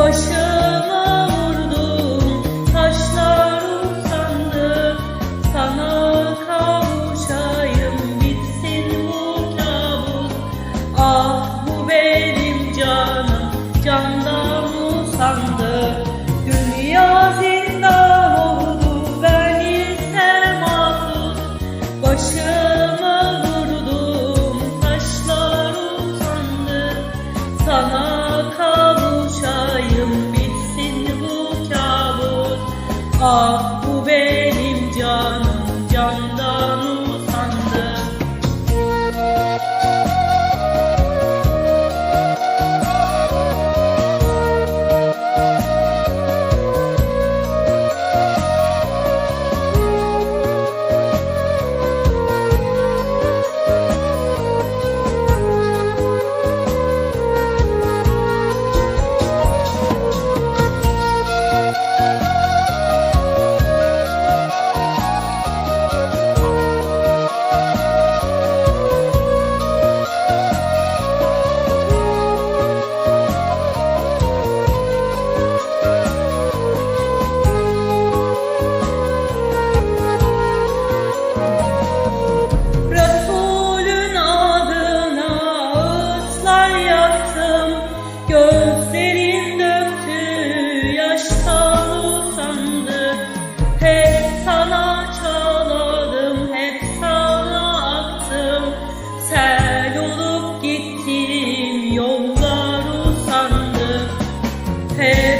Başıma vurdun taşlar usandı Sana kavuşayım bitsin bu kabus. Ah bu benim canım candan Ah Hey.